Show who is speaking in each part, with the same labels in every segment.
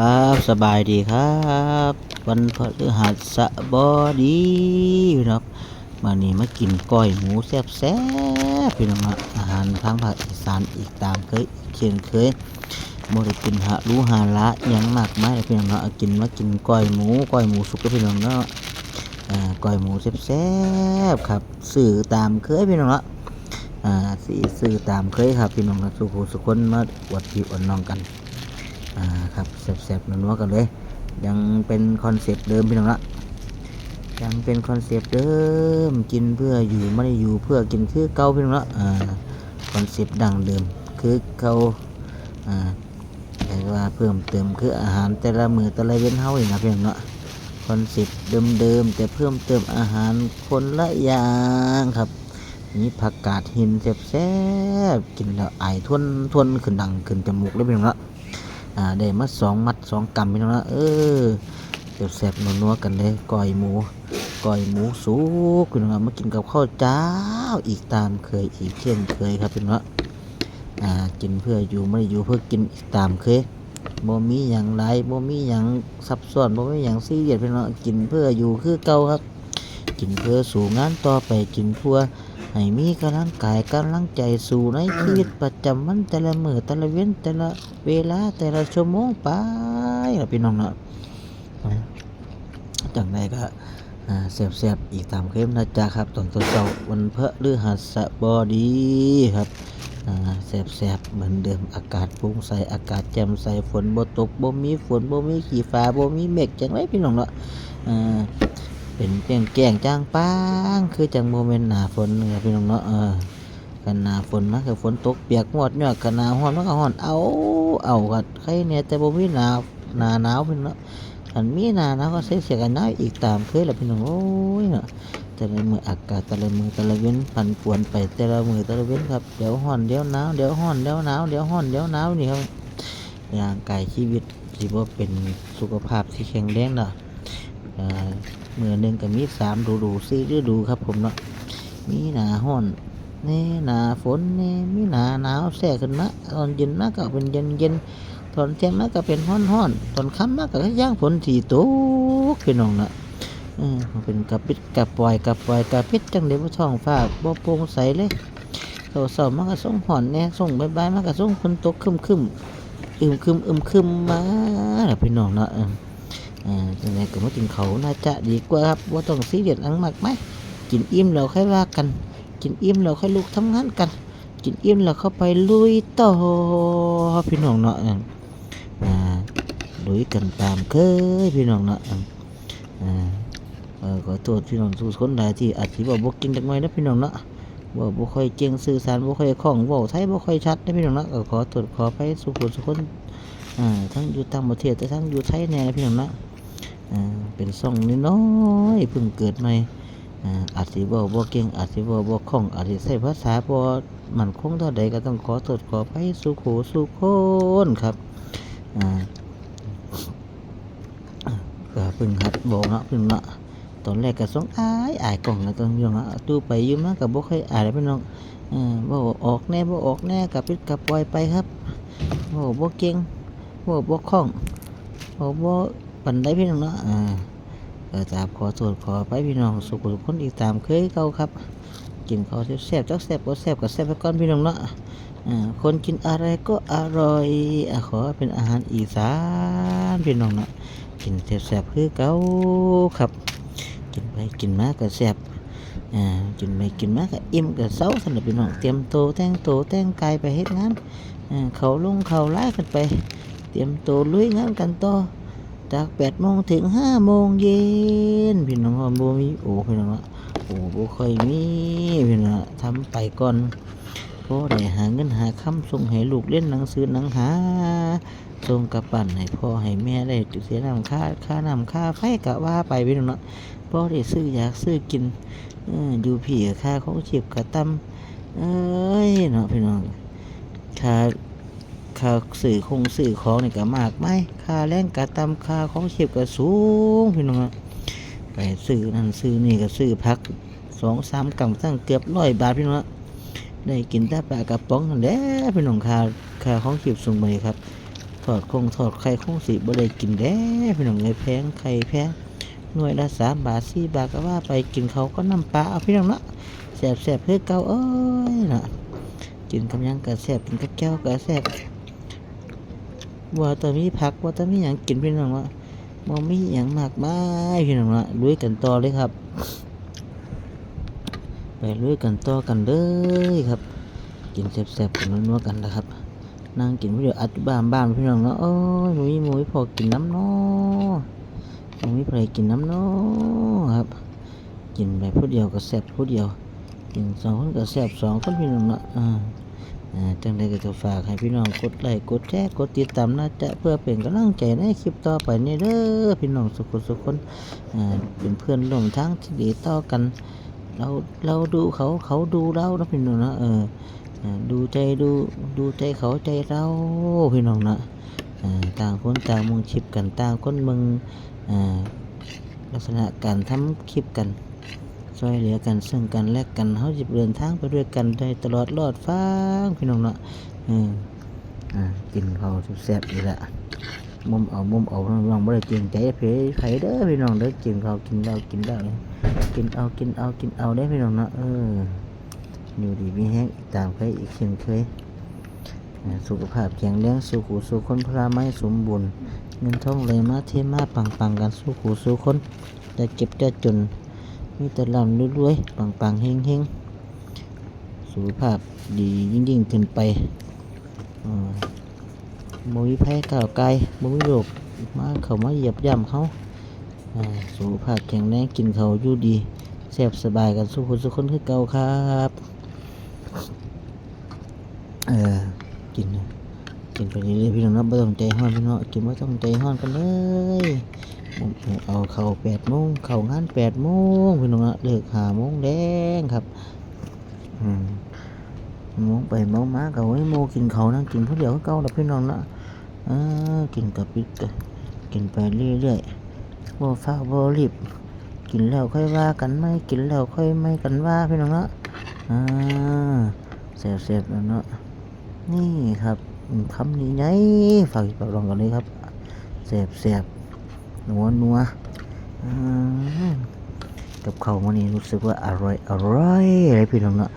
Speaker 1: ครับ สบายดีครับ วันพฤหัสบดีพี่น้องมานี่มากินก้อยหมูแซ่บแซ่บพี่น้องอะอาหารทางภาคอีสานอีกตามเคยเช่นเคยโมได้กินหารู้หาละยังมากไหมพี่น้องเนาะกินมากินก้อยหมูก้อยหมูสุกแล้วพี่น้องเนาะก้อยหมูแซ่บแซ่บๆครับสื่อตามเคยพี่น้องเนาะอ่าสีสื่อตามเคยครับพี่น้องนะสุขสุขคนมาอวดพี่อวดน้องกัน อ่าครับแซ่บๆนัวๆกันเลย ยังเป็นคอนเซปต์เดิมพี่น้องละยังเป็นคอนเซปต์เดิมกินเพื่ออยู่ไม่ได้อยู่เพื่อกินคือเก่าพี่น้องละอ่าคอนเซปต์ดังเดิมคือเก่าอ่าแต่ว่าเพิ่มเติมคืออาหารแต่ละมือแต่ละเว้นเฮาอีกนะพี่น้องเนาะคอนเซปต์เดิมๆแต่เพิ่มเติมอาหารคนละอย่างครับมีผักกาดหินแซ่บๆกินแล้วไอทวนทวนขึ้นดังขึ้นจมูกเลยพี่น้องละ อ่าได้มาสองมัดสองกำพี่น้องนะเออแซ่บๆนัวๆกันเลยก้อยหมูก้อยหมูสุกพี่น้องมากินกับข้าวเจ้าอีกตามเคยอีกเช่นเคยครับพี่น้องอ่ากินเพื่ออยู่ไม่ได้อยู่เพื่อกินอีกตามเคยบ่มีอย่างไรบ่มีอย่างซับซ้อนบ่มีอย่างซีเรียสพี่น้องกินเพื่ออยู่คือเก่าครับ กินเพื่อสู่งานต่อไปกินเพื่อ ให้มีกำลังกายกำลังใจสู่ในชีวิตประจำวันแต่ละมือแต่ละเว้นแต่ละเวลาแต่ละชั่วโมงไปล่ะพี่น้องเนาะอ่าจังใดก็เสียบเสียบอีกตามเคมนะจ๊ะครับตอนเช้าๆวันพระฤหัสบดีครับเสียบเสียบเหมือนเดิมอากาศโปร่งใสอากาศแจ่มใสฝนบ่ตกบ่มีฝนบ่มีขี้ฟ้าบ่มีเมฆจังไรพี่น้องเนาะอ่า เป็นแจ้งแจ้งจ้างป้างคือจังโมเมนต์หนาฝนเนี่ยพี่น้องเนาะเออกันหนาฝนมันก็ฝนตกเปียกหมดเนี่ยกันหนาร้อนมันก็ร้อนเอาเอากัดใครเนี่ยแต่บ่มีหนาหนาหนาวพี่น้องเนาะอันมีหนาหนาวก็ใส่เสียกันหนาวอีกตามเคยแหละพี่น้องโอ้ยเนาะแต่ละมืออากาศแต่ละมือแต่ละเว้นผันปวนไปแต่ละมือแต่ละเว้นครับเดี๋ยวร้อนเดี๋ยวหนาวเดี๋ยวร้อนเดี๋ยวหนาวเดี๋ยวร้อนเดี๋ยวหนาวนี่ครับร่างกายชีวิตสิบ่าเป็นสุขภาพที่แข็งแรงเนาะอ่า มือหนึ่งก็มีสามฤดูสี่ฤดูครับผมเนาะมีหนาร้อนแน่หนาฝนแน่มีหนาหนาวแทรกขึ้นมาตอนเย็นมาก็เป็นเย็นเย็นตอนเที่ยงมาก็เป็นห้อนห้อนตอนค่ำมาก็ย่างฝนที่ตกพี่น้องนะออมันเป็นกระปิดกระปล่อยกระปล่อยกระปิดจังเดียวท้องฟ้าบ่โปร่งใสเลยเสาเสามาก็ส่งห่อนแน่ส่งใบายบมาก็ส่งฝนตกคึมคึมอึมคึมอึมคึมมาพี่น้องเนาะ อ่าจังไดก็มากินเขาน่าจะดีกว่าครับว่าต้องซีเรียสอังมากไหมกินอิ่มแล้วค่อยว่ากัน กินอิ่มแล้วค่อยลุกทำงานกัน กินอิ่มแล้วเข้าไปลุยต่อพี่น้องเนาะอ่าลุยกันตามเคยพี่น้องเนาะอ่าเออขอโทษพี่น้องทุกคนหลายที่อาจจะบอกบ่เก่งจักหนนะพี่น้องเนาะว่าบ่ค่อยเก่งสื่อสารบ่ค่อยคล่องเว้าไทยบ่ค่อยชัดนะพี่น้องเนาะก็ขอโทษขอไปสุขสุขคนอ่าทั้งอยู่ต่างประเทศแต่ทั้งอยู่ไทยแน่นะพี่น้องเนาะ เป็นซ่องน้อยๆเพิ่งเกิดใหม่อาอาจสิเว้าบ่เก่งอาจสิเว้าบ่คล่องอาจสิใช้ภาษาบ่มันคงเท่าใดก็ต้องขอโทษขออภัยสู่โขสู่คนครับอ่าก็เพิ่งหัดบอกเนาะเพิ่งเนาะตอนแรกก็สงอายอายกล่องนะตอนอยู่เนะดูไปอยู่มาก็บ่ค่อยอายแล้วพี่น้องอ่าบ่ออกแน่บ่ออกแน่ก็ปิดก็ปล่อยไปครับบ่บ่เก่งบ่บ่คล่องบ่บ่ ปานใดพี่น้องเนาะอ่าก็จะขอโทษขอไปพี่น้องสุขทุกคนอีกตามเคยเก่าครับกินข้าวแซ่บๆจักแซ่บก็แซ่บก็แซ่บไปก่อนพี่น้องเนาะอ่าคนกินอะไรก็อร่อยอขอเป็นอาหารอีสานพี่น้องเนาะกินแซ่บๆคือเก่าครับ กินไปกินมาก็แซ่บอ่ากินไปกินมาก็อิ่มก็เซาสำหรับพี่น้องเตรียมโตแต่งโตแต่งกายไปเฮ็ดงานเขาลงเขาไล่กันไป เตรียมโตลุยงานกันต่อ จากแปดโมงถึงห้าโมงเย็นพี่น้องว่าบ่มีโอ้พี่น้องอะโอ้บ่ค่อยมีพี่น้องทำไปก่อนพอได้หาเงินหาคำส่งให้ลูกเล่นหนังสือหนังหาส่งกระปั่นให้พ่อให้แม่ได้เสียน้ำค่าค่าน้ำค่าไฟกะว่าไปพี่น้องเนาะพ่อได้ซื้ออยากซื้อกินอยู่พี่กับค่าของชีพกระตำเอ้ยเนาะพี่น้องค่า ค่าสื่อคงสื่อของนี่ก็มากไหมค่าแรงกระตำค่าของเชีพก็สูงพี่น้องอะไปซื้อนั่นซื้อนี่ก็ซื้อพักสองสามกำตั้งเกือบร้อยบาทพี่น้องอะได้กินแต่ปลากระป๋องนั่นแหละพี่น้องค่าค่าของเชีพสูงไปครับทอดคงทอดไข่คงสิบ่ได้กินแด้พี่น้องเอ้ยแพงไข่แพงหน่วยละสามบาทสี่บาทก็ว่าไปกินเขาก็น้ำปลาเอาพี่น้องเนาะแซ่บแซ่บๆคือเก่าเอ้ยนะกินกำยังกะแซ่บกินกับแก้วกะแซ่บ ว่าแตมีผักว่าแตมีหยังกินพี่น้องว่าบ่มีหยังมากมายพี่น้องเนาะลุยกันต่อเลยครับ ไปลุยกันต่อกันเลยครับ กินแซ่บๆกันนัวๆกันนะครับนั่งกินผู้เดียวอัดบ้านบ้านพี่น้องเนาะโอ้ยหมูยหมูยพอกินน้ำเนาะหมูยพอกินน้ำเนาะครับ กินแบบผู้เดียวก็แซ่บผู้เดียวกินสองคนก็แซ่บสองคนพี่น้องเนาะอ่า จังใดก็จะฝากให้พี่น้องกดไลค์กดแชร์กดติดตามนะจะเพื่อเป็นกำลังใจในคลิปต่อไปนี่เด้อพี่น้องสุขสุขคนเป็นเพื่อนร่วมทางที่ดีต่อกัน เราเราดูเขาเขาดูเรานะพี่น้องนะเออดูใจดูดูใจเขาใจเราพี่น้องนะต่างคนต่างมึงชิปกันต่างคนมึงลักษณะการทำคลิปกัน ช่วยเหลือกันซึ่งกันและกันเขาจะเดินทางไปด้วยกันได้ตลอดรอดฟ้างพี่น้องนะเอออ่ากินเขาวแซ่บๆอีกและมุมเอามุมเอาน้องไม่ได้เกรงใจไผไผเด้อพี่น้องเด้อกินเขาวกินเหล้ากินเหล้ากินเอากินเอากินเอาได้พี่น้องเนาะเอออยู่ดีมีแห้งอีกตามเคยอีกเช่นเคยสุขภาพแข็งแรงสู่หูสู่คนพระไม้สมบูรณ์เงินทองเลยมาเทมาปังปังกันสู่หูสู่คนจะเจ็บจะจน มีแต่ลำรวยๆปังๆเฮงเฮงๆ สุขภาพดียิ่งๆขึ้นไปอ่าบ่มีภัยก้าวไกลบ่มีโรคมาเขามาเหยียบย่ำเขาสุขภาพแข็งแรงกินเขาอยู่ดีแซ่บสบายกันสุขคนสุขคนคือเก่าครับเออกินกินไปเรื่อยๆพี่น้องนะไม่ต้องใจห้อนพี่น้องกินไม่ต้องใจห้อนกันเลย เอาเข่าแปดโมงเข่างานแปดโมงพี่น้องนะเลิกหาโมงแดงครับมโมงไปโมงมาก็ไว้โมกินเขานั่งกินผู้เดียวคือเก่าแล้วพี่น้องนะกินกับปิดกินไปเรื่อยๆบ่ฟ้าวบ่รีบกินแล้วค่อยว่ากันไหมกินแล้วค่อยไม่กันว่าพี่น้องเนาะอ่าเสบๆแล้วเนาะนี่ครับคำนี้ไงฝากฝากลองกันเลยครับเสบเสบๆ นัวนัวกับข้าวันนี้รู้สึกว่าอร่อยอร่อยเลยพี่น้องเนาะ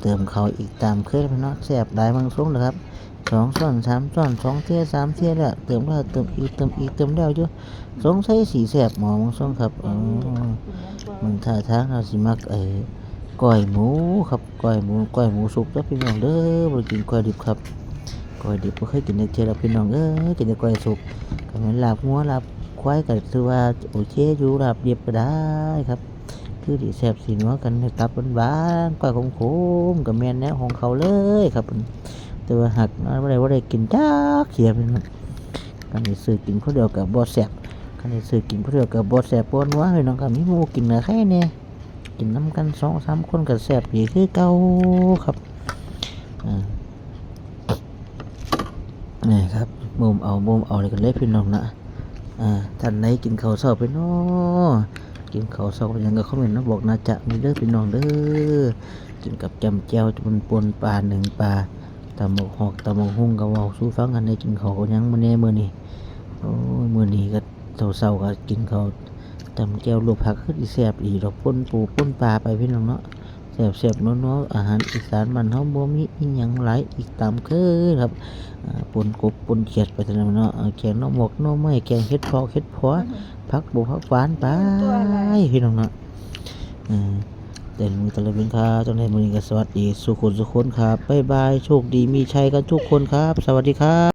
Speaker 1: เติมข้าวอีกตามเคยพี่น้องแสบได้บางช่วงนะครับสองส่วนสามส่วนสองเที่ยสามเที่ยแล้วเติมแล้วเติมอีกเติมอีกเติมแล้วอยู่สงสัยสีแสบหมองส่งครับอมันท่าทางเราสิมักไอ้ก้อยหมูครับก้อยหมูก้อยหมูสุกแล้วพี่น้องเด้อบ่ได้กินก้อยดิบครับก้อยดิบบ่เคยกินจักเทื่อแล้วพี่น้องเอ้ยกินแต่ก้อยสุกก็แม่นลาบงัวลาบ ควายก็ถือว่าโอเคอยู่ลาบดิบก็ได้ครับ คือสิแซ่บสินัวกันให้ตับหวานๆก้อยขมๆก็แมนแนวของเขาเลยครับแต่ว่าหักบ่ได้บ่ได้กินจักเที่ยพี่น้องกันสิซื้อกินคนเดียวก็บ่แซ่บคันนี้ซื้อกินผู้เดียวกับบดแสบปนวดหัวพี่น้องกับมีหมูกินเหนือแค่เนี่ยกินน้ำกันสองสามคนกับแสบดีคือเก่าครับอ่านี่ครับมุมเอามุมเอาเลยกันเลยพี่น้องนะ อ่าท่านไหนกินข้าวเช้าไปเนาะกินข้าวเช้ายังก็คอมเมนต์นะบอกนะจะมีเด้อพี่น้องเด้อกินกับจำแจวจนปนปลาหนึ่งปลาตำหมกหอกตำหมกหุ่งกับว่าสู้ฟังกันได้กินข้าวยังมื้อนี้มื้อนี้โอ้ยมื้อนี้ก็เศร้าๆก็กินเขาวตำแก้วลวกผักคือสิแซ่บอีดอกป่นปูป่นปลาไปพี่น้องเนาะ แซ่บๆนัวๆอาหารอีสานมันเฮาบ่มีอีหยังหลายอีกตามเคยครับปนกบป่นเขียดไปซั่นแหล้วเนาะอ่าแกงน่อหมกน่อไม้แกงเห็ดพาะเห็ดพาะผักบุผักหวานไปพี่น้องเนาะอ่าเดินมือตะลุนครับจังได๋มื้อนี้ก็สวัสดี สุขุนสุขคนครับ บ๊ายบาย โชคดีมีชัยกันทุกคนครับ สวัสดีครับ